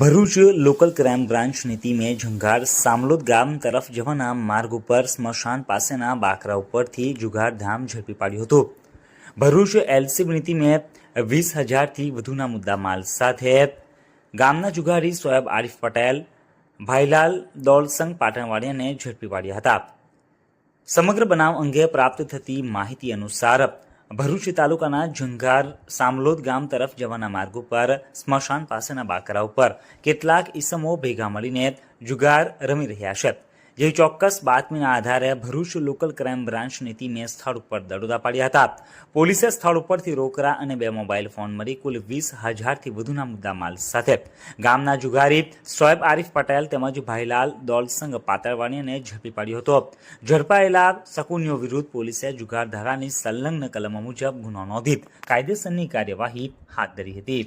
Bharuch local crime બ્રાન્ચની ટીમે જુંઘાર સામલોદ ગામ તરફ જવાના માર્ગ ઉપર સ્મશાન પાસેના બાકરા ઉપરથી જુગાર ધામ ઝડપી પાડ્યું હતું. ભરૂચ એલસીબીની ટીમે વીસ હજારથી વધુના મુદ્દા માલ સાથે ગામના જુગારી સોયબ આરિફ પટેલ, ભાઈલાલ દોલસંગ પાટણવાડિયાને ઝડપી પાડ્યા હતા. સમગ્ર બનાવ અંગે પ્રાપ્ત થતી માહિતી અનુસાર ભરૂચ તાલુકાના જંગાર સામલોદ ગામ તરફ જવાના માર્ગ ઉપર સ્મશાન પાસેના બાકરા ઉપર કેટલાક ઈસમો ભેગા મળીને જુગાર રમી રહ્યા છે. જે ચોક્કસ બાતમીના આધારે ભરૂચ લોકલ ક્રાઇમ બ્રાન્ચની ટીમે સ્થળ ઉપર દરોડા પાડ્યા હતા. પોલીસે સ્થળ ઉપરથી રોકડા અને બે મોબાઈલ ફોન મળી કુલ વીસ હજારથી વધુના મુદ્દા માલ સાથે. ગામના જુગારી શોએબ આરીફ પટેલ તેમજ ભાઈલાલ દોલસંગ પાતળવાણીને ઝડપી પાડ્યો હતો. ઝડપાયેલા શકુનીઓ વિરુદ્ધ પોલીસે જુગાર ધારાની સંલગ્ન કલમો મુજબ ગુનો નોંધી કાયદેસરની કાર્યવાહી હાથ ધરી હતી.